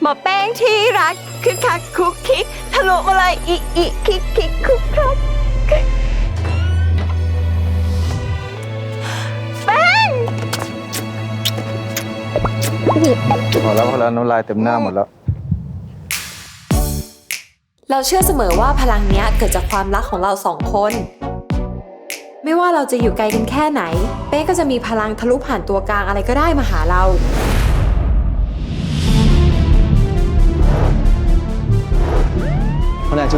หมอแป้งที่รักคือคักคุกคิกทะลุมาเลยอีอีคิกคิกคุกคักแป้งพอแล้วพอแล้วน้ำลายเต็มหน้าหมดแล้ว เราเชื่อเสมอว่าพลังเนี้ยเกิดจากความรักของเราสองคน ไม่ว่าเราจะอยู่ไกลกันแค่ไหน เป้ก็จะมีพลังทะลุผ่านตัวกลางอะไรก็ได้มาหาเรา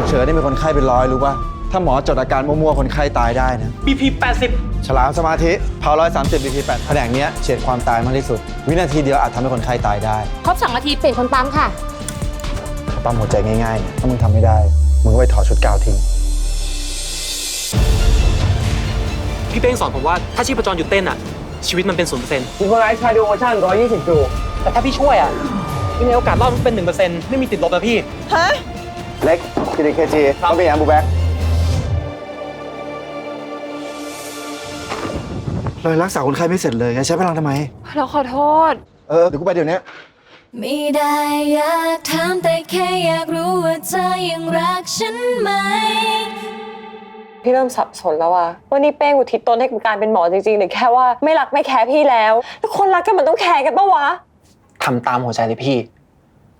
แผนกฉุกเฉินนี่มีคนไข้เป็นร้อยรู้ป่ะ ถ้าหมอจดอาการมั่วๆคนไข้ตายได้นะ BP 80 ฉลามสมาธิเผาร้อยสามสิบ BP แปดแผนกเนี้ยเฉียดความตายมากที่สุด วินาทีเดียวอาจทำให้คนไข้ตายได้ครบสองนาทีเปลี่ยนคนปั๊มค่ะ ปั๊มหัวใจง่ายๆเนี่ยถ้ามึงทำไม่ได้ มึงก็ไปถอดชุดกาวทิ้ง พี่เป้งสอนผมว่าถ้าชีพจรหยุดเต้นอะ ชีวิตมันเป็นศูนย์เปอร์เซ็นต์ซิงโครไนซ์คาร์ดิโอโมชั่น120จูแต่ถ้าพี่ช่วยอะพี่มีโอกาสรอดมันเป็นหนึ่งเปอร์เซ็นต์ไม่มีติดลบนะพี่ ฮะ เล็กกิริเคจีต้องเป็นยามบูแบ็กเลยรักษาคนไข้ไม่เสร็จเลยใช้พลังทำไม เราขอโทษ เออเดี๋ยวกูไปเดี๋ยวนี้ไม่ได้อยากถามแต่แค่อยากรู้ว่าเธอยังรักฉันไหม พี่เริ่มสับสนแล้วว่าว่านี่เป้งอุทิศตนให้กับการเป็นหมอจริงๆ หรือแค่ว่าไม่รักไม่แคร์พี่แล้ว แล้วคนรักกันมันต้องแคร์กันปะวะทำตามหัวใจเลยพี่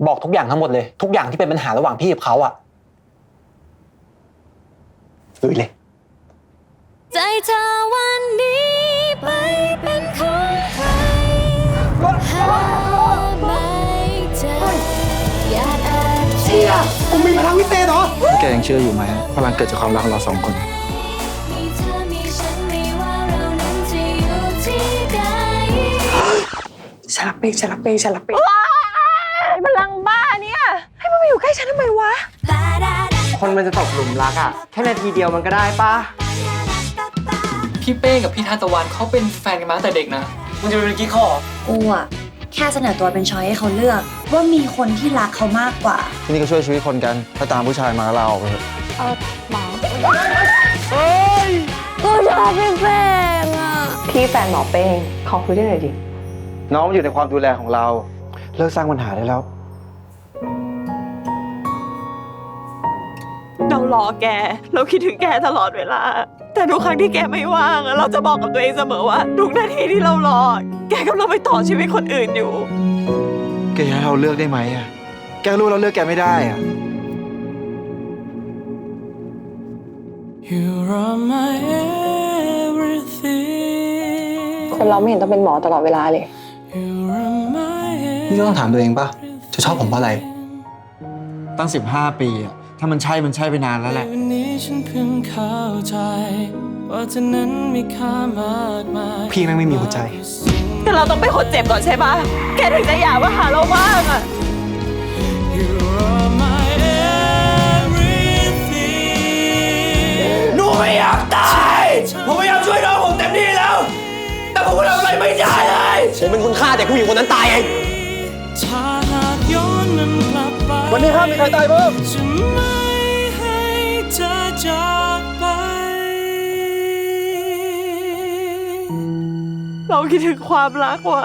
บอกทุกอย่างทั้งหมดเลย ทุกอย่างที่เป็นปัญหาระหว่างพี่กับเขาอะลุยเลย ใจเธอวันนี้ไปเป็นของใครหาไม่เจออยากอธิบายแกยังเชื่ออยู่ไหมพลังเกิดจากความรักของเราสองคน มีเธอมีฉันไม่ว่าเรานั้นจะอยู่ที่ใด ฉันรักเป้งฉันรักเป้งฉันรักเป้ง ไอ้พลังบ้าเนี่ย ให้มันมา อยู่ใกล้ฉันทำไมวะ คนมันจะตกหลุมรักอะแค่นาทีเดียวมันก็ได้ปะพี่เป้งกับพี่ทานตะวันเขาเป็นแฟนกันมาตั้งแต่เด็กนะมันจะเป็นกิ๊กข้อกูอะแค่เสนอตัวเป็นช้อยให้เขาเลือก ว่ามีคนที่รักเขามากกว่า ที่นี่ก็ช่วยชีวิตคนกัน ถ้าตามผู้ชายมาก็ลาออกไปเถอะก็ชอบพี่แป้งอะพี่แฟนหมอเป้งขอคุยด้วยหน่อยดิน้องมันอยู่ในความดูแลของเรา เลิกสร้างปัญหาได้แล้ว เรารอแก เราคิดถึงแกตลอดเวลา แต่ทุกครั้งที่แกไม่ว่างอะเราจะบอกกับตัวเองเสมอว่าทุกนาทีที่เรารอ แกกำลังไปต่อชีวิตคนอื่นอยู่ แกจะให้เราเลือกได้ไหมอะแกรู้เราเลือกแกไม่ได้อะคนเราไม่เห็นต้องเป็นหมอตลอดเวลาเลยนี่ก็ต้องถามตัวเองป่ะ จะชอบผมเพราะอะไรตั้ง 15 ปีอะ ถ้ามันใช่มันใช่ไปนานแล้วแหละวันนี้ฉันเพิ่งเข้าใจ ว่าเธอนั้นมีค่ามากมายพี่แม่งไม่มีหัวใจ แต่เราต้องเป็นคนเจ็บก่อนใช่ปะแกถึงจะอยากมาหาเราบ้างอะ You are my everything หนูไม่อยากตายผมพยายามช่วยน้องผมเต็มที่แล้ว แต่ผมก็ทำอะไรไม่ได้เลย ผมเป็นคนฆ่าแต่ผู้หญิงคนนั้นตายเอง ถ้าหากย้อนมันกลับไปวันนี้ห้ามมีใครตายเพิ่มจะไม่ให้เธอจากไป เราคิดถึงความรักว่ะ